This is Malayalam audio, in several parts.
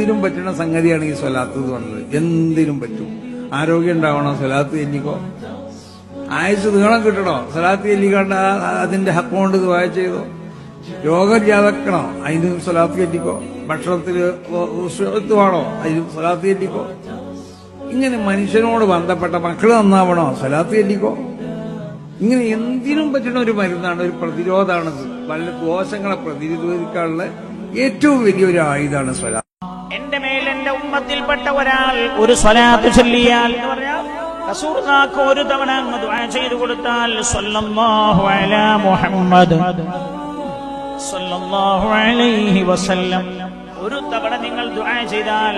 എന്തിനും പറ്റുന്ന സംഗതിയാണ് ഈ സ്വലാത്ത് എന്ന് പറഞ്ഞത്. എന്തിനും പറ്റും. ആരോഗ്യം ഉണ്ടാവണോ? സ്വലാത്ത് ചെല്ലിക്കോ? ആയുസ് നീളം കിട്ടണോ? സ്വലാത്ത് ചെല്ലിക്കാണ്ട് അതിന്റെ ഹക്കോണ്ട് ദുആ ചെയ്തോ? രോഗം ജാതക്കണോ? അതിന് സ്വലാത്ത് ചെല്ലിക്കോ? ഭക്ഷണത്തിൽ വേണോ? അതിന് സ്വലാത്ത് ചെല്ലിക്കോ? ഇങ്ങനെ മനുഷ്യനോട് ബന്ധപ്പെട്ട മക്കൾ നന്നാവണോ? സ്വലാത്ത് ചെല്ലിക്കോ? ഇങ്ങനെ എന്തിനും പറ്റുന്ന ഒരു മരുന്നാണ് ഒരു പ്രതിരോധാണ് പല ദോഷങ്ങളെ പ്രതിരോധിക്കാനുള്ള ഏറ്റവും വലിയൊരു ആയുധമാണ് സ്വലാത്ത്. ഒരാൾ ഒരു സ്വലാത്ത് ചൊല്ലിയാൽ ഒരു തവണ അങ്ങ് ദുആ ചെയ്തു കൊടുത്താൽ മുഹമ്മദ് അലൈഹി വസല്ലം. ഒരു തവണ നിങ്ങൾ ദുആ ചെയ്താൽ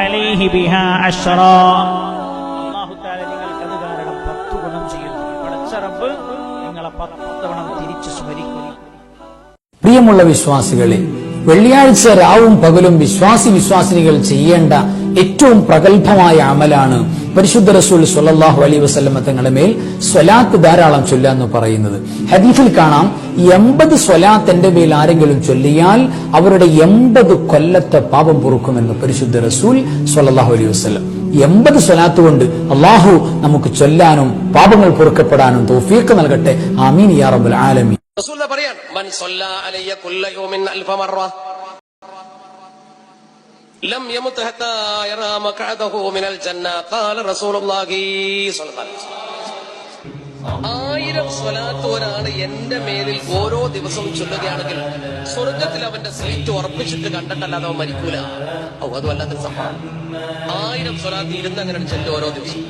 അലൈഹി ബിഹാ അല്ലാഹു തആല നിങ്ങൾക്ക് അത് കാരണം പത്ത് ഗുണം ചെയ്യുന്നു. പടച്ച റബ്ബ് നിങ്ങളെ പത്ത് തവണ തിരിച്ചു സ്മരിക്കുന്നു. പ്രിയമുള്ള വിശ്വാസികളെ വെള്ളിയാഴ്ച രാവും പകലും വിശ്വാസി വിശ്വാസിനികൾ ചെയ്യേണ്ട ഏറ്റവും പ്രഗത്ഭമായ അമലാണ് പരിശുദ്ധ റസൂൽ സ്വല്ലല്ലാഹു അലൈഹി വസ്ലമ തങ്ങളുടെ മേൽ സ്വലാത്ത് ധാരാളം ചൊല്ലുക എന്ന് പറയുന്നത്. ഹദീഫിൽ കാണാം എൺപത് സ്വലാത്ത് എന്റെ മേൽ ആരെങ്കിലും ചൊല്ലിയാൽ അവരുടെ എൺപത് കൊല്ലത്തെ പാപം പൊറുക്കുമെന്ന് പരിശുദ്ധ റസൂൽ സ്വല്ലല്ലാഹു അലൈഹി വസ്ലം എൺപത് സ്വലാത്ത് കൊണ്ട് അള്ളാഹു നമുക്ക് ചൊല്ലാനും പാപങ്ങൾ പൊറുക്കപ്പെടാനും തോഫീക്ക് നൽകട്ടെ. ആമീൻ യാ റബ്ബൽ ആലമീൻ. റസൂൽ പറയാണ് മൻ സല്ല അലയ്യ കുല്ലയോമിൻ അൽഫമറ അൽഫ മറ. ലം യമത് ഹത്താ യറാ മഖഅദഹു മിനൽ ജന്ന. ഖാല റസൂലുള്ളാഹി സ്വല്ലല്ലാഹു അലൈഹി വസല്ലം. ആയിരം സ്വലാത്ത് എന്റെ മേലിൽ ഓരോ ദിവസവും ചൊല്ലുകയാണെങ്കിൽ സ്വർഗത്തിൽ അവന്റെ സീറ്റ് ഉറപ്പിച്ചിട്ട് കണ്ടിട്ടല്ലാതെ അവൻ മരിക്കൂല. ഓ അത് വല്ലാത്തൊരു സംഭവം ആയിരം സ്വലാത്ത് ഇരുന്ന് അങ്ങനെ ചെല്ലും ഓരോ ദിവസം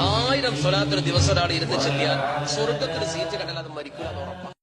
ആയിരം സ്വലാത്ത് ഒരു ദിവസം ഒരാൾ ഇരുന്ന് ചെല്ലിയാൽ സ്വർഗത്തിൽ സീറ്റ് എന്ന് ഉറപ്പാണ്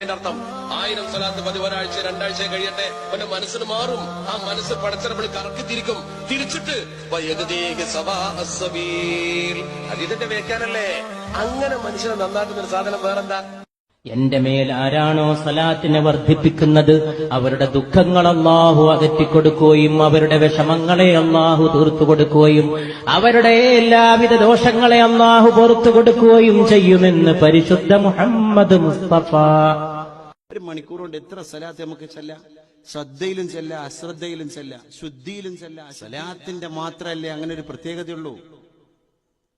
അതിന്റെ അർത്ഥം ആയിരം സ്വലാത്ത് പതി ഒരാഴ്ച രണ്ടാഴ്ച കഴിയട്ടെ അവന്റെ മനസ്സിന് മാറും. ആ മനസ്സ് പടച്ചിറപ്പിൽ കറക്കി തിരിക്കും തിരിച്ചിട്ട് അതിന്റെ. അത് വ്യാഖ്യാനല്ലേ? അങ്ങനെ മനുഷ്യനെ നന്നാക്കുന്ന ഒരു സാധനം വേറെന്താ? എന്റെ മേൽ ആരാണോ സലാത്തിനെ വർദ്ധിപ്പിക്കുന്നത് അവരുടെ ദുഃഖങ്ങൾ അള്ളാഹു അകറ്റിക്കൊടുക്കുകയും അവരുടെ വിഷമങ്ങളെ അള്ളാഹു തീർത്തു കൊടുക്കുകയും അവരുടെ എല്ലാവിധ ദോഷങ്ങളെ അള്ളാഹു പുറത്തു കൊടുക്കുകയും ചെയ്യുമെന്ന് പരിശുദ്ധ മുഹമ്മദ് മുസ്തഫ. ഒരു മണിക്കൂർ കൊണ്ട് എത്ര സലാത്ത് നമുക്ക് ചെല്ലാം? ശ്രദ്ധയിലും ചെല്ല അശ്രദ്ധയിലും ചെല്ല ശുദ്ധിയിലും ചെല്ല. സലാത്തിന്റെ മാത്രമല്ലേ അങ്ങനെ ഒരു പ്രത്യേകതയുള്ളൂ?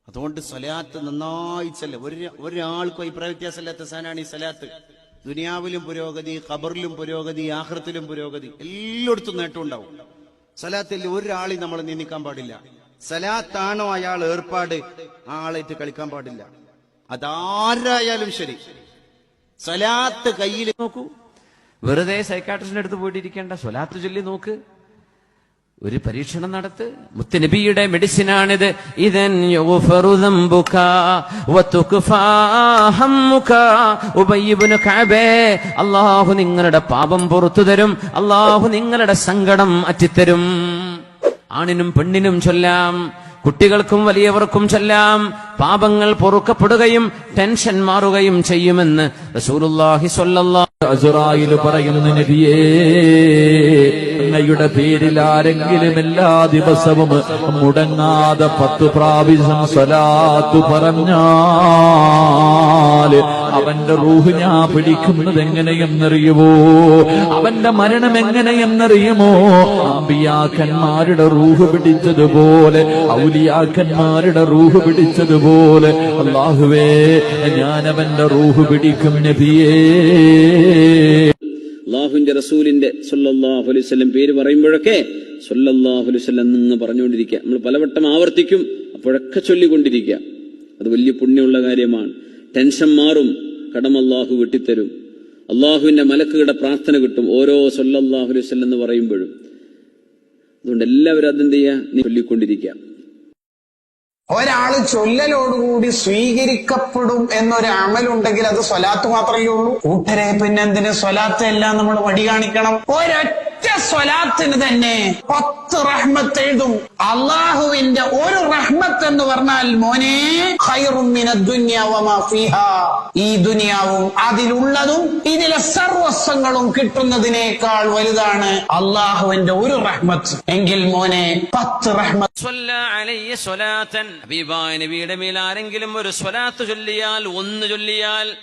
അതുകൊണ്ട് സലാത്ത് നന്നായി ചെല്ല. ഒരു ഒരാൾക്കും അഭിപ്രായ വ്യത്യാസമില്ലാത്ത സാധനമാണ് ഈ സലാത്ത് ദുനിയാവിലും പുരോഗതി ഖബറിലും പുരോഗതി ആഹ്റത്തിലും പുരോഗതി എല്ലായിടത്തും നേട്ടം ഉണ്ടാവും. സലാത്തിൽ ഒരാളെയും നമ്മൾ നിന്ദിക്കാൻ പാടില്ല. സലാത്താണോ അയാൾ ഏർപ്പാട്? ആളായിട്ട് കളിക്കാൻ പാടില്ല. അതാരായാലും ശരി. സലാത്ത് കയ്യിൽ നോക്കൂ. വെറുതെ സൈക്കാട്രിസ്റ്റിന്റെ അടുത്ത് പോയിട്ടിരിക്കേണ്ട. സ്വലാത്ത് ചൊല്ലി നോക്ക്. ഒരു പരീക്ഷണം നടത്ത്. മുത്തനബിയുടെ മെഡിസിനാണിത്. ഇതൻ അള്ളാഹു നിങ്ങളുടെ പാപം പുറത്തു തരും. അള്ളാഹു നിങ്ങളുടെ സങ്കടം അറ്റിത്തരും. ആണിനും പെണ്ണിനും ചൊല്ലാം കുട്ടികൾക്കും വലിയവർക്കും ചെല്ലാം പാപങ്ങൾ പൊറുക്കപ്പെടുകയും ടെൻഷൻ മാറുകയും ചെയ്യുമെന്ന് റസൂലുള്ളാഹി സ്വല്ലല്ലാഹു വസല്ലം പറയുന്ന നബിയേ. അങ്ങയുടെ പേരിൽ ആരെങ്കിലും എല്ലാ ദിവസവും മുടങ്ങാതെ പത്ത് പ്രാവശ്യം സ്വലാത്തു പറഞ്ഞാൽ അവന്റെ റൂഹ് ഞാൻ പിടിക്കുന്നത് എങ്ങനെയെന്നറിയുമോ? അവന്റെ മരണം എങ്ങനെയെന്നറിയുമോ? അമ്പിയാക്കന്മാരുടെ റൂഹ് പിടിച്ചതുപോലെ ഔലിയാക്കന്മാരുടെ റൂഹ് പിടിച്ചതുപോലെ അള്ളാഹുവേ ഞാൻ അവന്റെ റൂഹ് പിടിക്കും നബിയേ. അള്ളാഹുവിന്റെ റസൂലിന്റെ സല്ലല്ലാഹു അലൈഹി വസല്ലം പേര് പറയുമ്പോഴൊക്കെ സല്ലല്ലാഹു അലൈഹി വസല്ലം എന്ന് പറഞ്ഞുകൊണ്ടിരിക്കുക. നമ്മൾ പലവട്ടം ആവർത്തിക്കും അപ്പോഴൊക്കെ ചൊല്ലിക്കൊണ്ടിരിക്കുക. അത് വലിയ പുണ്യമുള്ള കാര്യമാണ്. ടെൻഷൻ മാറും കടം അള്ളാഹു വെട്ടിത്തരും. അള്ളാഹുവിന്റെ മലക്കുകളുടെ പ്രാർത്ഥന കിട്ടും ഓരോ സൊല്ലാഹു അലൈഹി വസല്ലം എന്ന് പറയുമ്പോഴും. അതുകൊണ്ട് എല്ലാവരും അതെന്ത് ചെയ്യുക? ചൊല്ലിക്കൊണ്ടിരിക്കുക. ഒരാൾ ചൊല്ലലോടുകൂടി സ്വീകരിക്കപ്പെടും എന്നൊരു അമലുണ്ടെങ്കിൽ അത് സ്വലാത്ത് മാത്രമേ ഉള്ളൂ? കൂട്ടരെ പിന്നെന്തിന്? സ്വലാത്ത് എല്ലാം നമ്മൾ വടി കാണിക്കണം. ഒരൊറ്റ സ്വലാത്തിന് തന്നെ പത്ത് റഹ്മത്ത് എഴുതും. അള്ളാഹുവിന്റെ ഒരു റഹ്മത്ത് എന്ന് പറഞ്ഞാൽ മോനെ. ഈ ദുനിയാവും അതിലുള്ളതും ഇതിലെ സർവസ്വങ്ങളും കിട്ടുന്നതിനേക്കാൾ വലുതാണ് അള്ളാഹുവിന്റെ ഒരു റഹ്മത്ത്. എങ്കിൽ മോനെ പത്ത് റഹ്മത്ത് ആരെങ്കിലും ഒരു സ്വലാത്ത് ചൊല്ലിയാൽ ഒന്ന് ചൊല്ലിയാൽ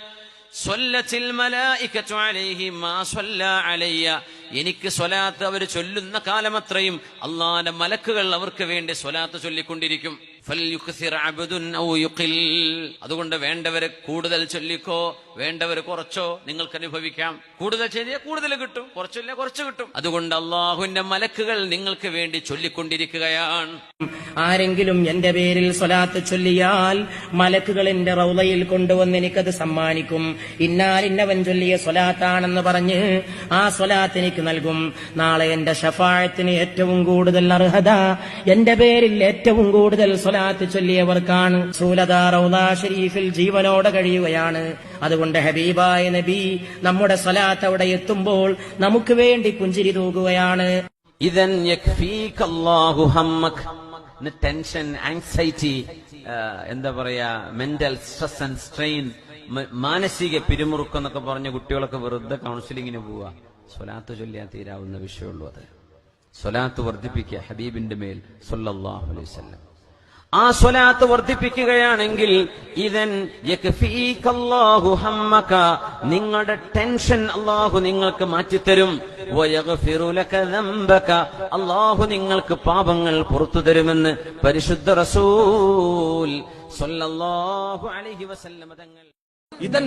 എനിക്ക് സ്വലാത്ത് അവർ ചൊല്ലുന്ന കാലമത്രയും അള്ളാന്റെ മലക്കുകൾ അവർക്ക് വേണ്ടി സ്വലാത്ത് ചൊല്ലിക്കൊണ്ടിരിക്കും. അതുകൊണ്ട് വേണ്ടവരെ കൂടുതൽ ചൊല്ലിക്കോ വേണ്ടവർ കുറച്ചോ നിങ്ങൾക്ക് അനുഭവിക്കാം. കൂടുതൽ ചെയ്താൽ കൂടുതൽ കിട്ടും കുറച്ചില്ല കുറച്ച് കിട്ടും. അതുകൊണ്ട് അള്ളാഹുവിന്റെ മലക്കുകൾ നിങ്ങൾക്ക് വേണ്ടി ചൊല്ലിക്കൊണ്ടിരിക്കുകയാണ്. ആരെങ്കിലും എന്റെ പേരിൽ സ്വലാത്ത് ചൊല്ലിയാൽ മലക്കുകൾ എന്റെ റൗലയിൽ കൊണ്ടുവന്ന് എനിക്കത് സമ്മാനിക്കും. ഇന്നാലിന്നവൻ ചൊല്ലിയ സ്വലാത്താണെന്ന് പറഞ്ഞ് ആ സ്വലാത്ത് എനിക്ക് നൽകും. നാളെ എന്റെ ഷഫായത്തിന് ഏറ്റവും കൂടുതൽ അർഹത എന്റെ പേരിൽ ഏറ്റവും കൂടുതൽ സ്വലാത്ത് ചൊല്ലിയവർക്കാണ് സൂലത റൗദ ഷരീഫിൽ ജീവനോടെ കഴിയുകയാണ്. അതുകൊണ്ട് ഹബീബായ നബി നമ്മുടെ സ്വലാത്ത് അവിടെ എത്തുമ്പോൾ നമുക്ക് വേണ്ടി പുഞ്ചിരി തൂകുകയാണ്. ടെൻഷൻ ആങ്സൈറ്റി എന്താ പറയാ മെന്റൽ സ്ട്രെസ് ആൻഡ് സ്ട്രെയിൻ മാനസിക പിരിമുറുക്കം എന്നൊക്കെ പറഞ്ഞ കുട്ടികളൊക്കെ വെറുതെ കൗൺസിലിങ്ങിന് പോവുക സ്വലാത്ത് ചൊല്ലിയാൽ തീരാവുന്ന വിഷയമുള്ളൂ അത്. സ്വലാത്ത് വർദ്ധിപ്പിക്കുക ഹബീബിന്റെ മേൽ സൊല്ലാഹു അലൈഹി വസല്ലം. ആ സ്വലാത്ത് വർദ്ധിപ്പിക്കുകയാണെങ്കിൽ ഇതൻ നിങ്ങളുടെ ടെൻഷൻ അള്ളാഹു നിങ്ങൾക്ക് മാറ്റിത്തരും. അള്ളാഹു നിങ്ങൾക്ക് പാപങ്ങൾ പുറത്തു തരുമെന്ന് പരിശുദ്ധ റസൂൽ അലഹി അലൈഹി വസല്ലം തങ്ങൾ ഇതൻ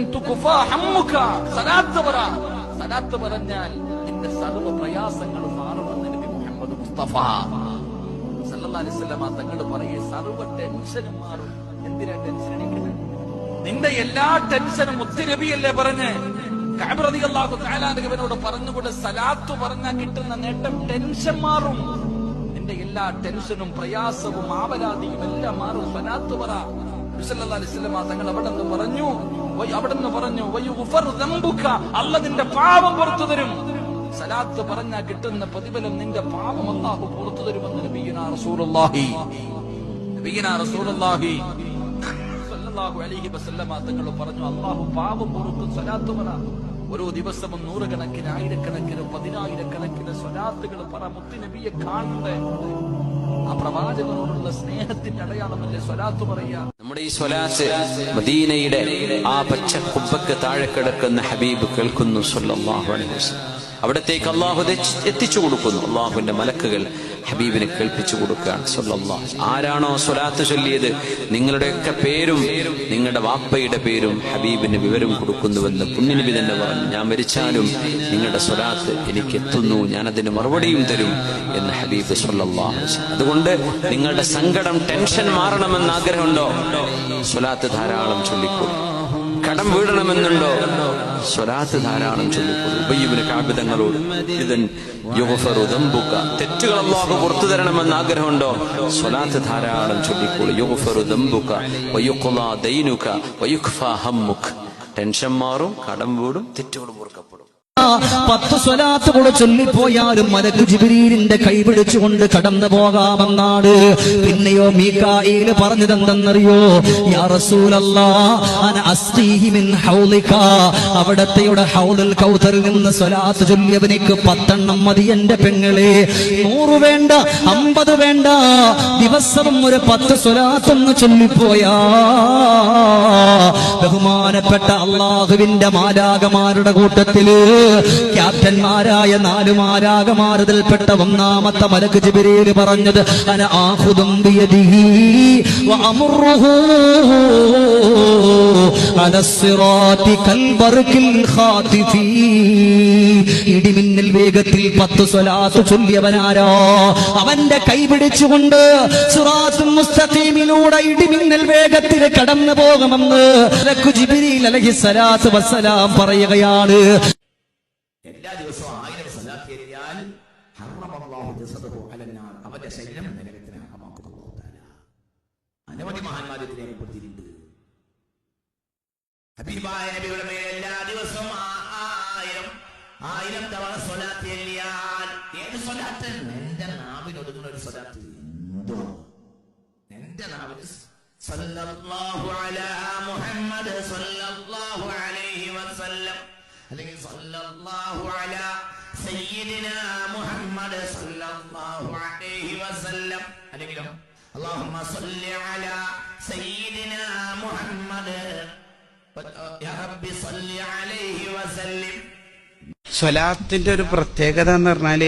പറഞ്ഞാൽ നിന്റെ സർവ പ്രയാസങ്ങളും മാറുമെന്ന് നബി മുഹമ്മദ് മുസ്തഫ സല്ലല്ലാഹു അലൈഹി വസല്ലമ തങ്ങൾ സർവ ടെൻഷനും മാറും എന്തിനാ ടെൻഷൻ അടിക്കുന്നത് നിന്റെ എല്ലാ ടെൻഷനും മുത്തുനബിയല്ലേ പറഞ്ഞ്? റളിയല്ലാഹു തആല അൻഹുവിനോട് പറഞ്ഞുകൊണ്ട് സലാത്ത് പറഞ്ഞാൽ കിട്ടുന്ന നേട്ടം ടെൻഷൻ മാറും നിന്റെ എല്ലാ ടെൻഷനും പ്രയാസവും ആവലാതിയും എല്ലാം മാറും. സലാത്തു പറ. തങ്ങൾ അവിടെ നിന്ന് പറഞ്ഞു. അവിടെ നിന്ന് പറഞ്ഞു. അല്ല നിന്റെ പാപം പുറത്തു തരും. സലാത്ത് പറഞ്ഞാൽ കിട്ടുന്ന പ്രതിഫലം നിന്റെ പാപം അല്ലാഹു പുറത്തു തരുമെന്ന് നബിയുനാ റസൂലുള്ളാഹി. നബിയുനാ റസൂലുള്ളാഹി സല്ലല്ലാഹു അലൈഹി വസല്ലമ തങ്ങൾ പറഞ്ഞു അല്ലാഹു പാപം പൊറുക്കും സലാത്ത് പറ. ഓരോ ദിവസവും നൂറുകണക്കിന് ആയിരക്കണക്കിന് പതിനായിരക്കണക്കിന് സ്വലാത്തുകൾ പറ. മുത്തുനബിയെ കാണണ്ടേ ആ പ്രവാചകനോടുള്ള സ്നേഹത്തിന്റെ അടയാളമല്ലേ സ്വലാത്ത് പറയാ നമ്മുടെ ഈ സ്വലാത്ത് മദീനയുടെ ആ പച്ച കുബ്ബക്ക് താഴെ കിടക്കുന്ന ഹബീബ് കേൾക്കുന്നു സ്വല്ലല്ലാഹു അലൈഹി വസല്ലം. അവിടത്തേക്ക് അള്ളാഹു എത്തിച്ചു കൊടുക്കുന്നു. അള്ളാഹുവിന്റെ മലക്കുകൾ ഹബീബിനെ കേൾപ്പിച്ചു കൊടുക്കുകയാണ്. ആരാണോ സ്വലാത്ത് ചൊല്ലിയത്? നിങ്ങളുടെയൊക്കെ പേരും നിങ്ങളുടെ വാപ്പയുടെ പേരും ഹബീബിന് വിവരം കൊടുക്കുന്നുവെന്ന് പുണ്യനബി തന്നെ പറഞ്ഞു. ഞാൻ മരിച്ചാലും നിങ്ങളുടെ സ്വലാത്ത് എനിക്ക് എത്തുന്നു. ഞാൻ അതിന് മറുപടിയും തരും എന്ന് ഹബീബ് അതുകൊണ്ട് നിങ്ങളുടെ സങ്കടം ടെൻഷൻ മാറണമെന്ന് ആഗ്രഹമുണ്ടോ? സ്വലാത്ത് ധാരാളം ചൊല്ലിക്കോളൂ കടം വീഴണമെന്നുണ്ടോ സ്വലാത്ത് ധാരാളം ചൊല്ലിക്കൊള്ളു ഉബയ്യബിന് കാബിതങ്ങളോട് ഇതൻ യുഗഫറു ദംബുക. തെറ്റുകൾ അള്ളാഹു പുറത്തു തരണമെന്ന് ആഗ്രഹമുണ്ടോ? സ്വലാത്ത് ധാരാളം ചൊല്ലിക്കൊള്ളു യുഗഫറു ദംബുക. വയുഖുലാ ദൈനുക. വയുഖ്ഫ ഹമ്മുക. ടെൻഷൻ മാറും കടം വീടും തെറ്റുകൾ പൊറുക്കപ്പെടും പത്ത് സ്വലാത്ത് കൂടെ ചൊല്ലിപ്പോയാലും മലക്ക് ജിബിരീലിന്റെ കൈ പിടിച്ചുകൊണ്ട് കടന്നു പോകാമെന്നാണ്. പിന്നെയോ മീക്കായിൽ പറഞ്ഞതെന്തെന്നറിയോ? അവിടത്തെയുടെ ഹൗലുൽ കൗതറിൽ നിന്ന് സ്വലാത്ത് ചൊല്ലിയവനിക്ക് പത്തെണ്ണം മതി എന്റെ പെങ്ങളെ. നൂറ് വേണ്ട അമ്പത് വേണ്ട ദിവസവും ഒരു പത്ത് സ്വലാത്തൊന്ന് ചൊല്ലിപ്പോയാ. ബഹുമാനപ്പെട്ട അള്ളാഹുവിന്റെ മാലാകമാരുടെ കൂട്ടത്തിൽ ക്യാപ്റ്റന്മാരായ നാലു മാരാകമാരതിൽപ്പെട്ട ഒന്നാമത്തെ മലക്ക് ജിബിരിയിൽ പറഞ്ഞത് അന ഇടിമിന്നൽ വേഗത്തിൽ പത്ത് സ്വലാത്ത് ചൊല്ലിയവനാരോ? അവന്റെ കൈ പിടിച്ചുകൊണ്ട് മുസ്തഖീമിലൂടെ ഇടിമിന്നൽ വേഗത്തിൽ കടന്നു പോകുമെന്ന് പറയുകയാണ്. ഹബീബായ നബിയുടെ മേൽ എല്ലാ ദിവസവും ആയിരം ആയിരം തവണ സ്വലാത്ത് എല്ലിയാൽ ഏത് സ്വലാത്ത്? എന്റെ നാവിൽ ഒതുങ്ങുന്ന ഒരു സ്വലാത്ത്. എന്തോ? എന്റെ നാവിൽ സല്ലല്ലാഹു അലാ മുഹമ്മദ് സല്ലല്ലാഹു അലൈഹി വസല്ലം. അല്ലെങ്കിൽ സല്ലല്ലാഹു അലാ സയ്യിദിന മുഹമ്മദ് സല്ലല്ലാഹു അലൈഹി വസല്ലം. അല്ലെങ്കിലോ അല്ലാഹുമ്മ സല്ലി അലാ സയ്യിദിന മുഹമ്മദ് സ്വലാത്തിന്റെ ഒരു പ്രത്യേകത എന്ന് പറഞ്ഞാൽ